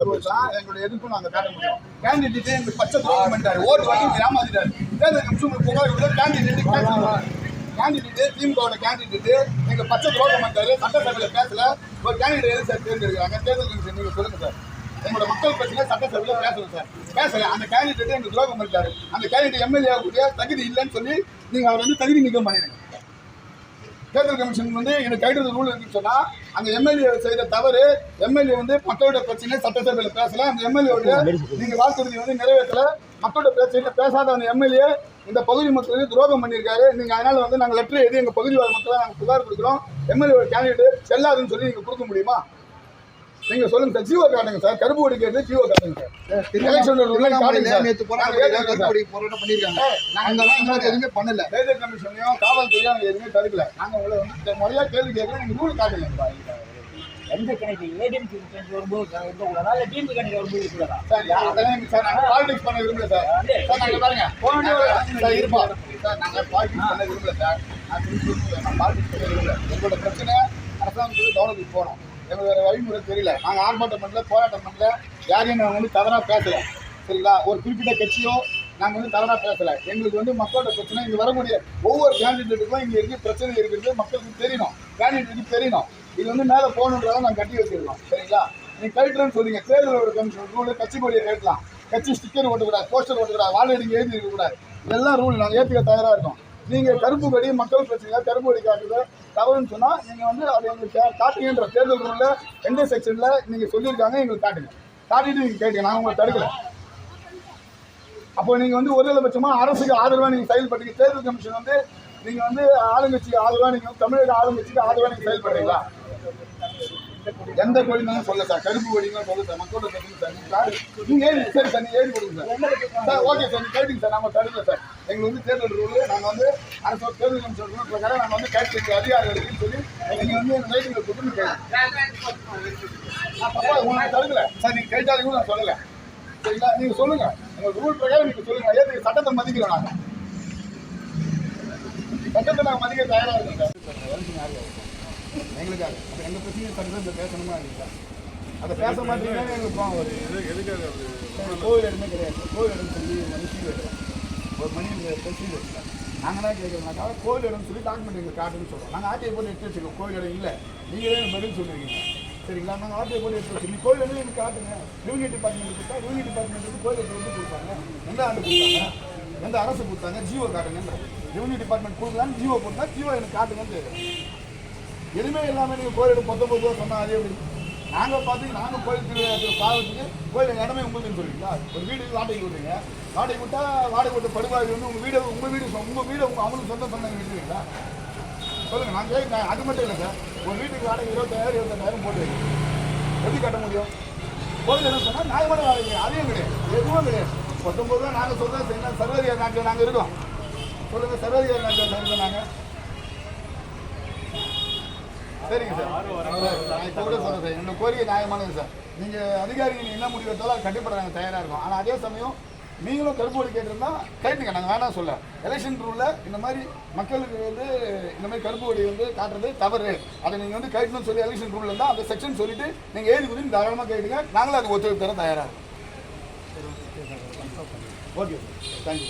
எங்களுடைய எதிர்ப்பு நாங்க காட்ட முடியும். கேண்டிடேட் எங்களுக்கு பச்சை துரோகம் பண்ணிட்டாரு. ஓட்டு வாங்கி ஏமாத்திட்டாரு தேர்தல் கமிஷன் புகார் கொடுத்து கேண்டிடேட் பேசலாம் கேண்டிடேட் திமுகவோட கேண்டிடேட் எங்க பச்சை துரோகம் பண்ணிட்டாரு. சட்டசபையில பேசல. ஒரு கேண்டிடேட் எது சார் தேர்ந்தெடுக்கிறாங்க? தேர்தல் கமிஷன் நீங்க சொல்லுங்க சார். எங்களோட மக்கள் பிரச்சனை சட்டசபையில சார். பேசல. அந்த கேண்டிடேட் எங்களுக்கு துரோகம் பண்ணிட்டாரு. அந்த கேண்டிடேட் எம்எல்ஏ ஆகக்கூடிய தகுதி இல்லைன்னு சொல்லி நீங்க அவர் வந்து தகுதி நீக்கம் பண்ணிடுங்க தேர்தல் கமிஷன் வந்து எனக்கு கைது ரூல் இருக்குன்னு சொன்னா அந்த எம்எல்ஏ செய்த தவறு எம்எல்ஏ வந்து மக்களோட பிரச்சனை சட்டசபையில் பேசல. அந்த எம்எல்ஏவுடைய நீங்க வாக்குறுதி வந்து நிறைவேற்றல. மக்களோட பிரச்சனை பேசாத அந்த எம்எல்ஏ இந்த பகுதி மக்களுக்கு துரோகம் பண்ணியிருக்காரு. நீங்க அதனால வந்து நாங்கள் லெட்டர் எழுதி எங்க பகுதி வாழ் மக்களை நாங்கள் புகார் கொடுக்குறோம். எம்எல்ஏ கேண்டிடேட் செல்லாதுன்னு சொல்லி நீங்க கொடுக்க முடியுமா? நீங்க சொல்லுங்க சார். ஜீவோ காட்டுங்க சார். கருப்பு கொடி கேட்டு ஜீவோ காட்டுங்க சார். எலெக்ஷன் காட்டுங்க நேத்து போராட்டம் நாங்க கேட்கறோம் சார். போராட்டம் பண்ணிருக்காங்க நாங்க அங்கெல்லாம் இந்த மாதிரி எதுவுமே பண்ணல. தேர்தல் கமிஷனையும் காவல்துறையும் அவங்க எதுவுமே தடுக்கல. நாங்க உங்களை வந்து முறையா கேள்வி கேட்கறோம் நீங்க ரூல் காட்டுங்க. எந்த கணக்கு? ஏடிஎம் கணக்கு வரும்போது இருக்கக்கூடாதா இல்லை டிஎம் கணக்கு வரும்போது இருக்கக்கூடாதா சார் சார் நாங்க பாலிடிக்ஸ் பண்ண விரும்பல சார். சார் பாருங்க. நாங்க- சார் இருப்பா சார் நாங்க பாலிடிக்ஸ் பண்ண விரும்பல சார். நான் பாலிடிக்ஸ் பண்ண விரும்பல. எங்களோட பிரச்சனை அரசாங்கத்துக்கு கவனத்துக்கு போகணும். எங்களுக்கு வேறு வழிமுறை தெரியல. நாங்கள் ஆர்ப்பாட்டம் பண்ணல போராட்டம் பண்ணல. யாரையும் நாங்கள் வந்து தவறாக பேசல. சரிங்களா? ஒரு குறிப்பிட்ட கட்சியோ நாங்கள் வந்து தவறாக பேசல. எங்களுக்கு வந்து மக்களோட பிரச்சனை இங்கே வரக்கூடிய ஒவ்வொரு கேண்டிடேட்டுக்கும் இங்கே இருக்க பிரச்சனை இருக்கிறது மக்களுக்கு தெரியணும். கேண்டிடேட்டுக்கு தெரியணும். இது வந்து மேலே போகணுன்றதை நாங்கள் கட்டி வச்சிருக்கோம். சரிங்களா? நீ கழட்டுறேன்னு சொல்றீங்க. தேர்தல் கமிஷன் ரூல் கட்சி கொடியை கட்டலாம் கட்சி ஸ்டிக்கர் ஓட்டக்கூடாது போஸ்டர் ஓட்டக்கூடாது வாழடிங்க எழுதி இருக்கக்கூடாது. இதெல்லாம் ரூல் நாங்கள் ஏற்றுக்க தயாராக இருக்கோம். நீங்கள் கருப்பு கொடி மக்கள் பிரச்சனை கருப்பு கொடி காட்டுறது தவறுன்னு சொன்னால் நீங்கள் வந்து அதை எங்களுக்கு காட்டுங்கன்ற தேர்தல் ரூலில் எந்த செக்ஷனில் நீங்கள் சொல்லியிருக்காங்க எங்களுக்கு காட்டுங்க. காட்டிட்டு நீங்கள் கேட்டுங்க நான் உங்களை தடுக்கல. அப்போ நீங்கள் வந்து ஒருதலைபட்சமாக அரசுக்கு ஆதரவாக நீங்கள் செயல்பட்டீங்க. தேர்தல் கமிஷன் வந்து நீங்கள் வந்து ஆளுங்கட்சிக்கு ஆதரவாக நீங்கள் தமிழக ஆளுங்கட்சிக்கு ஆதரவாக நீங்கள் செயல்படுறீங்களா? எந்த கொடினாலும் சொல்ல சார். கருப்பு கொடிங்க சொல்ல சார். மக்களோட சார். நீங்க ஏறி சரி சார் நீங்க ஏறி கொடுங்க சார். சார் ஓகே சார் நீங்க கேட்டீங்க சார். நம்ம தடுக்கல சார். எங்களுக்கு வந்து தேர்தல் ரூல் நாங்கள் வந்து அரசு தேர்தல் கமிஷன் பிரகாரம் நாங்கள் வந்து கேட்டு அதிகாரம் இருக்குன்னு சொல்லி நீங்கள் வந்து எங்கள் ரைட்டிங்கில் கொடுத்து கேட்குறேன் அப்பா உங்களுக்கு தடுக்கல சார் நீங்கள் கேட்டாலும் கூட நான் சொல்லலை. சரிங்களா? நீங்கள் சொல்லுங்க. உங்கள் ரூல் பிரகாரம் நீங்கள் சொல்லுங்க. ஏற்று சட்டத்தை மதிக்கிறோம் நாங்கள் சட்டத்தை நாங்கள் மதிக்க தயாராக இருக்கோம் சார். எங்களுக்காக. அப்போ எங்கள் பிரச்சனையை சட்டத்தை பேசணுமா இல்லைங்களா அதை பேச மாட்டீங்கன்னா எங்களுக்கு கோவில் இடமே கிடையாது. கோவில் இடம் சொல்லி சீல் எடுக்கிறோம் ஒரு மணி சீல் எடுக்கிறோம் நாங்கள் தான் கேட்குறோம்னாக்கா கோயில் இடம் சொல்லி டாக்குமெண்ட் எங்களுக்கு காட்டுன்னு சொல்கிறோம் நாங்கள் ஆர்டிஐ போட்டு எடுத்து வச்சுருக்கோம். கோயில் இடம் இல்லை. நீங்களே பதில் சொல்லியிருக்கீங்க சரிங்களா? நாங்கள் ஆர்டிஐ போட்டு எடுத்து வச்சு நீ இடம் எனக்கு காட்டுங்க ரெவன்யூ டிபார்ட்மெண்ட் கொடுத்தா ரெவன்யூ டிபார்ட்மெண்ட் வந்து கோயில் இடத்துல வந்து கொடுப்பாங்க எந்த ஆண்டு கொடுத்தாங்க? எந்த அரசு கொடுத்தாங்க? ஜியோ காட்டுங்கன்ற. ரெவன்யூ டிபார்ட்மெண்ட் கொடுக்கலான்னு ஜியோ கொடுத்தா ஜியோ எனக்கு காட்டுங்கன்னு கேட்குறேன். எதுவுமே இல்லாமல் நீங்கள் கோயில் பத்தொம்பது ரூபா சொன்னால் அதே எப்படி? நாங்கள் பார்த்து நாங்கள் கோயில் திருவிழா பாவத்துக்கு கோயில் இடமே உங்களுக்குன்னு சொல்லுவீங்களா ஒரு வீடு வாடகை விடுறீங்க. வாடகை விட்டா வாடகை விட்டு படுபாவி வந்து உங்கள் வீடு உங்கள் வீடு உங்கள் வீடு உங்கள் அவங்களுக்கு சொந்தம் சொன்னாங்க விட்டுருவீங்களா? சொல்லுங்கள் நான் கேட்க அது மட்டும் இல்லை சார். ஒரு வீட்டுக்கு வாடகை இருபத்தாயிரம் இருபத்தஞ்சாயிரம் போட்டு எப்படி கட்ட முடியும்? கோயில் என்ன சொன்னால் நியாயமான வாடகை அதையும் கிடையாது எதுவும் கிடையாது. பத்தொம்பது ரூபா நாங்கள் சொல்கிறோம் என்ன சர்வதிகார நாட்டில் நாங்கள் இருக்கோம். சொல்லுங்கள் சர்வதிகார நாட்டில் இருக்கோம் நாங்கள் சரிங்க சார். நான் இப்போ கூட சொல்கிறேன் சார். என்னோட கோரிக்கை நியாயமானது சார். நீங்கள் அதிகாரிகள் என்ன முடிவு எடுத்தாலும் அது கட்டுப்பட நாங்கள் தயாராக இருக்கோம். ஆனால் அதே சமயம் நீங்களும் கருப்போடு கேட்டிருந்தா கேட்டுங்க நாங்கள் வேணாம் சொல்ல. எலெக்ஷன் ரூலில் இந்த மாதிரி மக்களுக்கு வந்து இந்த மாதிரி கருப்பு கொடி வந்து காட்டுறது தவறு. அதை நீங்கள் வந்து கேட்கணும்னு சொல்லி எலெக்ஷன் ரூலில் இருந்தால் அந்த செக்ஷன் சொல்லிட்டு நீங்கள் ஏறி குதின்னு தாராளமாக கேட்டுங்க. நாங்களும் அது ஒத்துழைப்பு தர தயாராக இருக்கோம். Okay sir thank you